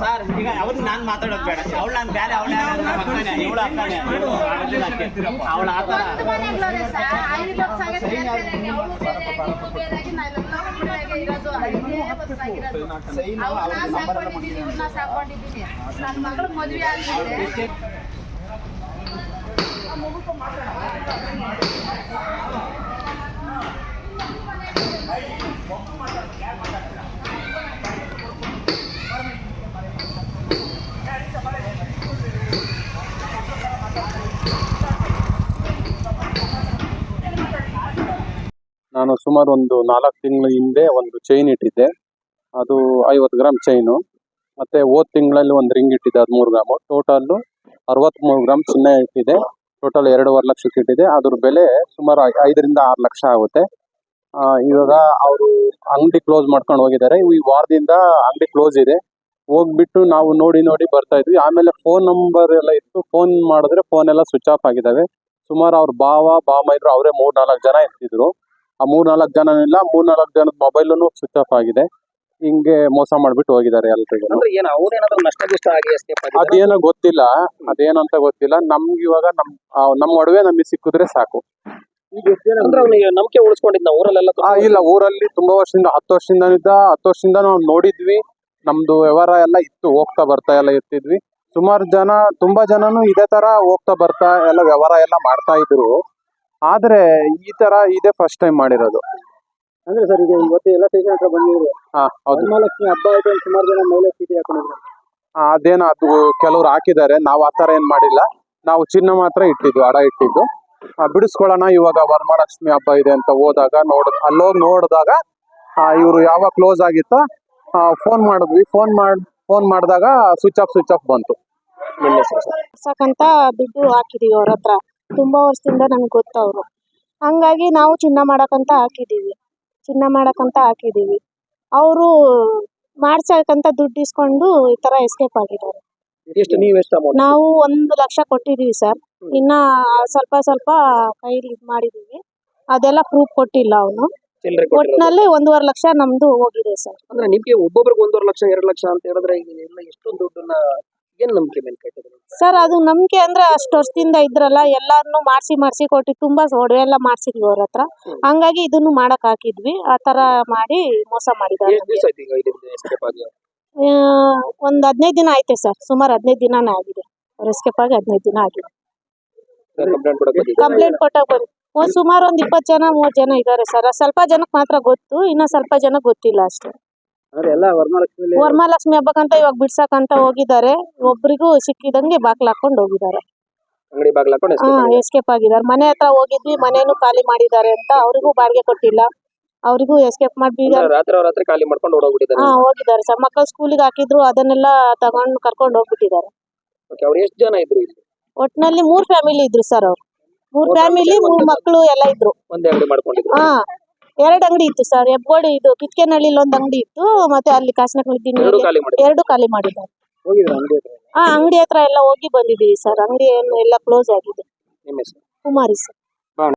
Sir ಈಗ ಅವ್ರು ನಾನು ಮಾತಾಡೋದು ಬೇಡ. ಅವಳು ನಾನು ಬೇರೆ ಅವಳ ಮಕ್ಕಳೇ ಇವಳು ಅಕ್ಕನೇ ಅವಳ ಆ ಥರ. ಇರೋದು ನನ್ನ ಮಗಳು ಮದುವೆ ಆದ್ಮೇಲೆ ನಾನು ಸುಮಾರು ಒಂದು ನಾಲ್ಕು ತಿಂಗಳ ಹಿಂದೆ ಒಂದು ಚೈನ್ ಇಟ್ಟಿದ್ದೆ. ಅದು ಐವತ್ತು ಗ್ರಾಮ್ ಚೈನು ಮತ್ತೆ ಹೋದ ತಿಂಗಳಲ್ಲಿ ಒಂದು ರಿಂಗ್ ಇಟ್ಟಿದ್ದೆ, ಹದಿಮೂರು ಗ್ರಾಮು. ಟೋಟಲ್ಲು ಅರವತ್ತ್ಮೂರು ಗ್ರಾಮ್ ಚಿನ್ನ ಇಟ್ಟಿದೆ ಟೋಟಲ್ ಎರಡೂವರೆ ಲಕ್ಷಕ್ಕೆ ಇಟ್ಟಿದೆ ಅದ್ರ ಬೆಲೆ ಸುಮಾರು ಐದರಿಂದ ಆರು ಲಕ್ಷ ಆಗುತ್ತೆ. ಇವಾಗ ಅವರು ಅಂಗಡಿ ಕ್ಲೋಸ್ ಮಾಡ್ಕೊಂಡು ಹೋಗಿದ್ದಾರೆ. ಈ ವಾರದಿಂದ ಅಂಗಡಿ ಕ್ಲೋಸ್ ಇದೆ. ಹೋಗ್ಬಿಟ್ಟು ನಾವು ನೋಡಿ ನೋಡಿ ಬರ್ತಾ ಇದ್ವಿ. ಆಮೇಲೆ ಫೋನ್ ನಂಬರ್ ಎಲ್ಲ ಇತ್ತು. ಫೋನ್ ಮಾಡಿದ್ರೆ ಫೋನ್ ಎಲ್ಲ ಸ್ವಿಚ್ ಆಫ್ ಆಗಿದ್ದಾವೆ. ಸುಮಾರು ಅವ್ರ ಬಾವ ಬಾಮ ಇದ್ರು ಅವರೇ ಮೂರ್ ನಾಲ್ಕು ಜನ ಇರ್ತಿದ್ರು. ಆ ಮೂರ್ ನಾಲ್ಕು ಜನ ಇಲ್ಲ ಮೂರ್ ನಾಲ್ಕು ಜನದ ಅನ್ನು ಸ್ವಿಚ್ ಆಫ್ ಆಗಿದೆ. ಹಿಂಗೆ ಮೋಸ ಮಾಡ್ಬಿಟ್ಟು ಹೋಗಿದ್ದಾರೆ ಎಲ್ರಿಗೂ ಅಂದ್ರೆ ಏನು ಅವ್ರೇನಾದ್ರು ನಷ್ಟ ಗಿಷ್ಟ ಆಗಿ ಎಸ್ಕೇಪ್ ಅದೇನೋ ಗೊತ್ತಿಲ್ಲ ಅದೇನಂತ ಗೊತ್ತಿಲ್ಲ. ನಮ್ಗೆ ಇವಾಗ ನಮ್ ಆ, ನಮ್ ಒಡವೆ ನಮಗೆ ಸಿಕ್ಕಿದ್ರೆ ಸಾಕು. ಅಂದ್ರೆ ಅವ್ನಿಗೆ ನಂಬಿಕೆ ಉಳಿಸ್ಕೊಂಡಿದ್ದ ಊರಲ್ಲೆಲ್ಲ ಆ, ಇಲ್ಲ ಊರಲ್ಲಿ ತುಂಬಾ ವರ್ಷದಿಂದ ಹತ್ತು ವರ್ಷದಿಂದ ಹತ್ತು ವರ್ಷದಿಂದ ನಾವು ನೋಡಿದ್ವಿ. ನಮ್ದು ವ್ಯವಹಾರ ಎಲ್ಲ ಇತ್ತು ಹೋಗ್ತಾ ಬರ್ತಾ ಎಲ್ಲ ಇರ್ತಿದ್ವಿ. ಸುಮಾರು ಜನ ತುಂಬಾ ಜನನು ಇದೇ ತರ ಹೋಗ್ತಾ ಬರ್ತಾ ಎಲ್ಲ ವ್ಯವಹಾರ ಎಲ್ಲ ಮಾಡ್ತಾ ಇದ್ರು. ಆದ್ರೆ ಈ ತರ ಇದೇ ಫಸ್ಟ್ ಟೈಮ್ ಮಾಡಿರೋದು. ಅಂದ್ರೆ ಸರ್ ಈಗ ಇವತ್ತು ಎಲ್ಲ ಸ್ಟೇಷನ್ ಹತ್ರ ಬಂದಿದ್ರು. ಹಾ ಹೌದು. ವರಮಹಾಲಕ್ಷ್ಮಿ ಹಬ್ಬ ಆಯ್ತು ಅಂತ ಸುಮಾರು ಜನ ಮಹಿಳೆ ಸೀಟಿ ಹಾಕೊಂಡಿದ್ರು ಆ, ಅದೇನೋ ಅದು ಕೆಲವ್ರು ಹಾಕಿದ್ದಾರೆ. ನಾವು ಆ ಥರ ಏನ್ ಮಾಡಿಲ್ಲ. ನಾವು ಚಿನ್ನ ಮಾತ್ರ ಇಟ್ಟಿದ್ವಿ ಅಡ ಇಟ್ಟಿದ್ದು. ಆ, ಬಿಡಿಸ್ಕೊಳ್ಳೋಣ ಇವಾಗ ವರಮಹಾಲಕ್ಷ್ಮಿ ಹಬ್ಬ ಇದೆ ಅಂತ ಹೋದಾಗ ನೋಡ್ ಅಲ್ಲೋಗಿ ನೋಡಿದಾಗ ಇವರು ಯಾವಾಗ ಕ್ಲೋಸ್ ಆಗಿತ್ತೋ ಫೋನ್ ಮಾಡಿದ್ವಿ. ಫೋನ್ ಮಾಡ್ ಫೋನ್ ಮಾಡಿದಾಗ ಸ್ವಿಚ್ ಆಫ್ ಸ್ವಿಚ್ ಆಫ್ ಬಂತು. ನಿಮ್ಮ ಹೆಸರು ಸರ್? ಮಾಡ್ಸಕ್ಕಂತ ದುಡ್ಡು ಹಾಕಿದೀವಿ ಅವ್ರ ಹತ್ರ. ತುಂಬಾ ವರ್ಷದಿಂದ ನಮ್ಗೆ ಗೊತ್ತವ್ರು ಹಂಗಾಗಿ ನಾವು ಚಿನ್ನ ಮಾಡಕ್ಕಂತ ಹಾಕಿದೀವಿ. ಚಿನ್ನ ಮಾಡಕ್ಕಂತ ಹಾಕಿದೀವಿ. ಅವರು ಮಾಡ್ಸಕ್ಕಂತ ದುಡ್ಡು ಇಸ್ಕೊಂಡು ಈ ತರ ಎಸ್ಕೇಪ್ ಆಗಿದ್ದಾರೆ. ಎಷ್ಟು ನೀವು ಎಷ್ಟು ಅಮೌಂಟ್ ನಾವು ಒಂದು ಲಕ್ಷ ಕೊಟ್ಟಿದೀವಿ ಸರ್. ಇನ್ನ ಸ್ವಲ್ಪ ಸ್ವಲ್ಪ ಕೈಲಿ ಇದು ಮಾಡಿದೀವಿ. ಅದೆಲ್ಲ ಪ್ರೂಫ್ ಕೊಟ್ಟಿಲ್ಲ ಅವನು. ಚಿಲ್ಲರೆ ಕೊಟ್ಟಿರೋದು. ಒಟ್ನಲ್ಲಿ ಒಂದೂವರೆ ಲಕ್ಷ ನಮ್ದು ಹೋಗಿದೆ ಸರ್. ಅಂದ್ರೆ ನಿಮ್ಗೆ ಒಬ್ಬೊಬ್ರಿಗೆ ಒಂದೂವರೆ ಲಕ್ಷ ಎರಡು ಲಕ್ಷ ಅಂತ ಹೇಳಿದ್ರೆ ಈಗ ಎಲ್ಲ ಎಷ್ಟೊಂದು ದುಡ್ಡನ್ನ ಏನ್ ನಂಬಿಕೆ ಮೇಲೆ ಕಟ್ಟಿದ್ರು? ಸರ್ ಅದು ನಂಬಿಕೆ ಅಂದ್ರೆ ಅಷ್ಟು ವರ್ಷದಿಂದ ಇದ್ರಲ್ಲ ಎಲ್ಲಾರನು ಮಾಡಿಸಿ ಮಾಡಿಸಿ ಕೊಟ್ಟು ತುಂಬಾ ಒಡವೆ ಎಲ್ಲ ಮಾಡ್ಸಿದ್ವಿ ಅವ್ರ ಹತ್ರ. ಹಂಗಾಗಿ ಇದನ್ನು ಮಾಡಕ್ ಹಾಕಿದ್ವಿ. ಆ ತರ ಮಾಡಿ ಮೋಸ ಮಾಡಿದ್ದಾರೆ ಒಂದು ದಿವಸ ಆಯ್ತು ಈಗ ಇದರಿಂದ ಎಸ್ಕೇಪ್ ಆಗಿ? ಆ, ಒಂದ್ ಹದಿನೈದು ದಿನ ಆಯ್ತು ಸರ್. ಸುಮಾರು ಹದಿನೈದು ದಿನ ಆಗಿದೆ. ಅವ್ರ ಎಸ್ಕೇಪ್ ಆಗಿ ಹದಿನೈದು ದಿನ ಆಗಿದೆ. ಕಂಪ್ಲೇಂಟ್ ಕೊಡಕ್ ಬಂದಿದ್ದೀರಾ? ಕಂಪ್ಲೇಂಟ್ ಕೊಟ್ಟಾಗ ಬಂದ್ ಒಂದ್ ಸುಮಾರು ಒಂದ್ ಇಪ್ಪತ್ತು ಜನ ಮೂವತ್ತು ಜನ ಇದಾರೆ ಸರ್. ಸ್ವಲ್ಪ ಜನಕ್ಕೆ ಮಾತ್ರ ಗೊತ್ತು ಇನ್ನ ಸ್ವಲ್ಪ ಜನ ಗೊತ್ತಿಲ್ಲ ಅಷ್ಟೇ. ವರಮಹಾಲಕ್ಷ್ಮಿ ಹಬ್ಬಕ್ಕಂತ ಇವಾಗ ಬಿಡ್ಸಕಂತ ಹೋಗಿದ್ದಾರೆ. ಒಬ್ರಿಗೂ ಸಿಕ್ಕಿದಂಗೆ ಬಾಕ್ಲ ಹಾಕೊಂಡು ಹೋಗಿದ್ದಾರೆ. ಅಂಗಡಿ ಬಾಗಿಲು. ಎಸ್ಕೇಪ್ ಆಗಿದ್ದಾರೆ. ಮನೆ ಹತ್ರ ಹೋಗಿದ್ವಿ ಮನೇನು ಖಾಲಿ ಮಾಡಿದ್ದಾರೆ ಅಂತ ಅವ್ರಿಗೂ ಬಾಡಿಗೆ ಕೊಟ್ಟಿಲ್ಲ. ಅವರಿಗೂ ಎಸ್ಕೇಪ್ ಮಾಡಿ ರಾತ್ರಿ ರಾತ್ರಿ ಖಾಲಿ ಮಾಡ್ಕೊಂಡು ಓಡೋಗ್ಬಿಟ್ಟಿದ್ದಾರೆ ಹಾ ಹೋಗಿದ್ದಾರೆ. ಸರ್ ಮಕ್ಕಳು ಸ್ಕೂಲಿಗೆ ಹಾಕಿದ್ರು ಅದನ್ನೆಲ್ಲ ತಗೊಂಡು ಕರ್ಕೊಂಡು ಹೋಗ್ಬಿಟ್ಟಿದ್ದಾರೆ. ಓಕೆ ಅವ್ರು ಎಷ್ಟು ಜನ ಇದ್ರು ಇಲ್ಲಿ? ಒಟ್ನಲ್ಲಿ ಮೂರ್ ಫ್ಯಾಮಿಲಿ ಇದ್ರು ಸರ್ ಅವ್ರು. ಮೂರ್ ಫ್ಯಾಮಿಲಿ ಮೂರ್ ಮಕ್ಕಳು ಎಲ್ಲ ಇದ್ರು. ಒಂದೇ ಅಂಗಡಿ ಮಾಡ್ಕೊಂಡಿದ್ರು. ಹಾ ಎರಡ್ ಅಂಗಡಿ ಇತ್ತು ಸರ್ ಹೆಬ್ಬೋಡಿ ಇದು ಕಿತ್ಕೆನಹಳ್ಳಿಲಿ ಒಂದು ಅಂಗಡಿ ಇತ್ತು ಮತ್ತೆ ಅಲ್ಲಿ ಎರಡು ಕಾಸನಕಳ್ಳಿ ಖಾಲಿ ಮಾಡಿದ್ರು. ಎರಡು ಖಾಲಿ ಮಾಡಿದ್ದಾರೆ. ಹೋಗಿದ್ರು ಅಂಗಡಿ ಹತ್ರ? ಹಾ ಅಂಗಡಿ ಹತ್ರ ಎಲ್ಲ ಹೋಗಿ ಬಂದಿದೀವಿ ಸರ್ ಅಂಗಡಿ ಏನು ಎಲ್ಲ ಕ್ಲೋಸ್ ಆಗಿದೆ. ನಿಮ್ಮ ಹೆಸರು? ಕುಮಾರಿ ಸರ್